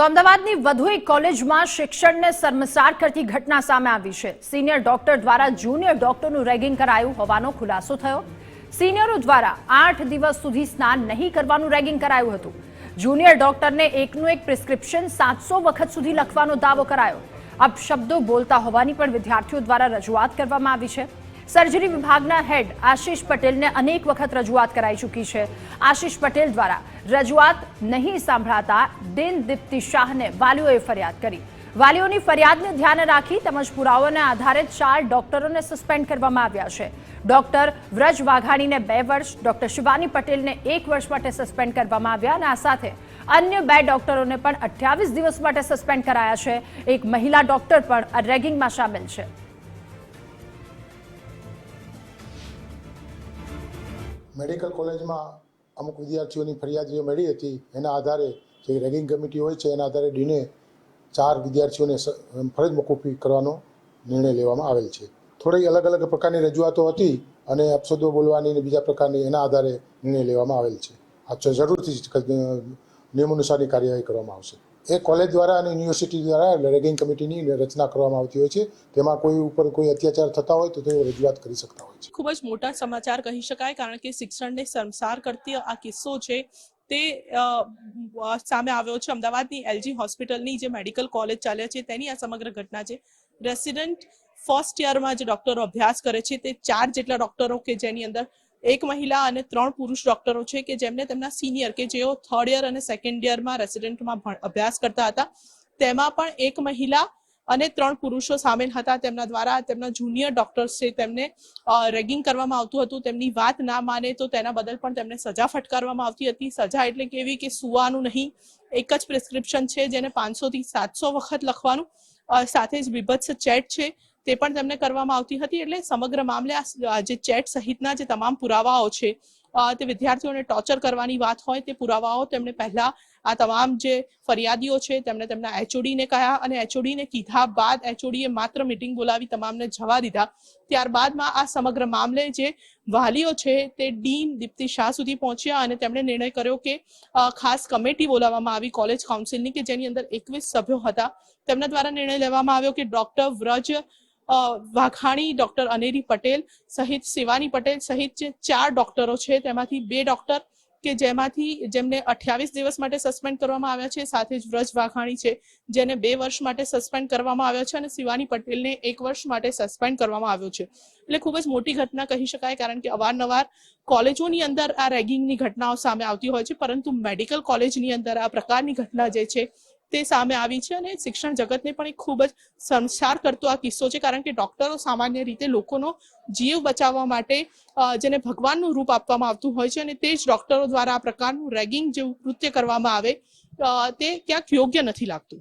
તો અમદાવાદની વધુ એક કોલેજમાં શિક્ષણને શર્મસાર કરતી ઘટના સામે આવી છે. સિનિયર ડોક્ટર દ્વારા જુનિયર ડોક્ટરનું રેગિંગ કરાયું હોવાનો ખુલાસો થયો. સિનિયરો દ્વારા આઠ દિવસ સુધી સ્નાન નહીં કરવાનું રેગિંગ કરાયું હતું. જુનિયર ડોક્ટરને એકનું એક પ્રિસ્ક્રિપ્શન સાતસો વખત સુધી લખવાનો દાવો કરાયો. અપશબ્દો બોલતા હોવાની પણ વિદ્યાર્થીઓ દ્વારા રજૂઆત કરવામાં આવી છે. સર્જરી વિભાગના હેડ આશીષ પટેલને અનેક વખત રજૂઆત કરાઈ ચૂકી છે. આશીષ પટેલ દ્વારા રજૂઆત નહીં સાંભળાતા દિન દીપ્તિ શાહને વાલીઓએ ફરિયાદ કરી. વાલીઓની ફરિયાદને ધ્યાને રાખી તેમજ પુરાવાના આધારે ચાર ડોક્ટરોને સસ્પેન્ડ કરવામાં આવ્યા છે. ડોક્ટર વ્રજ વાઘાણીને બે વર્ષ, ડોક્ટર શિવાની પટેલને એક વર્ષ માટે સસ્પેન્ડ કરવામાં આવ્યા અને આ સાથે અન્ય બે ડોક્ટરોને પણ અઠ્યાવીસ દિવસ માટે સસ્પેન્ડ કરાયા છે. એક મહિલા ડોક્ટર પણ રેગિંગમાં સામેલ છે. મેડિકલ કોલેજમાં અમુક વિદ્યાર્થીઓની ફરિયાદ જે મળી હતી, એના આધારે જે રેગિંગ કમિટી હોય છે, એના આધારે ડીને ચાર વિદ્યાર્થીઓને ફરજ મોકૂફી કરવાનો નિર્ણય લેવામાં આવેલ છે. થોડી અલગ અલગ પ્રકારની રજૂઆતો હતી અને અપશબ્દો બોલવાની અને બીજા પ્રકારની એના આધારે નિર્ણય લેવામાં આવેલ છે. આ જરૂરથી નિયમાનુસારની કાર્યવાહી કરવામાં આવશે. એ કોલેજ દ્વારા અને યુનિવર્સિટી દ્વારા રેગિંગ કમિટીની રચના કરવામાં આવતી હોય છે. તેમાં કોઈ ઉપર કોઈ અત્યાચાર થતા હોય તો તેઓ રજૂઆત કરી શકતા હોય છે. ખૂબ જ મોટા સમાચાર કહી શકાય, કારણ કે શિક્ષણને સંસાર કરતી આ કિસ્સો છે તે સામે આવ્યો છે. અમદાવાદની એલજી હોસ્પિટલની જે મેડિકલ કોલેજ ચાલે છે તેની આ સમગ્ર ઘટના છે. રેસિડન્ટ ફર્સ્ટ યરમાં જે ડોક્ટરો અભ્યાસ કરે છે. તે ચાર જેટલા ડોક્ટરો કે જેની અંદર એક મહિલા અને ત્રણ પુરુષ ડોક્ટરો છે કે જેમને તેમના સિનિયર કે જેઓ થર્ડ યર અને સેકન્ડ યરમાં રેસિડન્ટમાં અભ્યાસ કરતા હતા. તેમાં પણ એક મહિલા અને ત્રણ પુરુષો સામેલ હતા. તેમના દ્વારા તેમના જુનિયર ડોક્ટર્સ છે તેમને રેગિંગ કરવામાં આવતું હતું. તેમની વાત ના માને તો તેના બદલ પણ તેમને સજા ફટકારવામાં આવતી હતી. સજા એટલે કેવી કે સુવાનું નહીં. એક જ પ્રિસ્ક્રિપ્શન છે જેને પાંચસો થી સાતસો વખત લખવાનું. સાથે જ બીભત્સ ચેટ છે. તે પણ તેમને કરવામાં આવતી હતી એટલે સમગ્ર મામલે આ જે ચેટ સહિતના જે તમામ પુરાવાઓ છે તે વિદ્યાર્થીઓને ટોર્ચર કરવાની વાત હોય તે પુરાવાઓ તેમણે પહેલા આ તમામ જે ફરિયાદીઓ છે તેમણે તેમના એચઓડી ને કહ્યા અને એચઓડીને કીધા બાદ એચઓડી એ માત્ર મીટિંગ બોલાવી તમામને જવા દીધા. ત્યારબાદમાં આ સમગ્ર મામલે જે વાલીઓ છે તે ડીન દીપ્તિ શાહ સુધી પહોંચ્યા અને તેમણે નિર્ણય કર્યો કે ખાસ કમિટી બોલાવવામાં આવી કોલેજ કાઉન્સિલની કે જેની અંદર એકવીસ સભ્યો હતા. તેમના દ્વારા નિર્ણય લેવામાં આવ્યો કે ડોક્ટર વ્રજ વાઘાણી ડોક્ટર અનેરી પટેલ સહિત શિવાની પટેલ સહિત જે ચાર ડોક્ટરો છે, તેમાંથી બે ડોક્ટર કે જેમાંથી જેમને અઠ્યાવીસ દિવસ માટે સસ્પેન્ડ કરવામાં આવ્યા છે, સાથે જ વ્રજ વાઘાણી છે, જેને બે વર્ષ માટે સસ્પેન્ડ કરવામાં આવ્યો છે અને શિવાની પટેલને એક વર્ષ માટે સસ્પેન્ડ કરવામાં આવ્યો છે. એટલે ખૂબ જ મોટી ઘટના કહી શકાય, કારણ કે અવારનવાર કોલેજોની અંદર આ રેગિંગની ઘટનાઓ સામે આવતી હોય છે, પરંતુ મેડિકલ કોલેજની અંદર આ પ્રકારની ઘટના જે છે તે સામે આવી છે અને શિક્ષણ જગતને પણ એક ખૂબ જ સંસાર કરતો આ કિસ્સો છે, કારણ કે ડોક્ટરો સામાન્ય રીતે લોકોનો જીવ બચાવવા માટે જેને ભગવાનનું રૂપ આપવામાં આવતું હોય છે અને તે જ ડોક્ટરો દ્વારા આ પ્રકારનું રેગિંગ જેવું કૃત્ય કરવામાં આવે તે ક્યાંક યોગ્ય નથી લાગતું.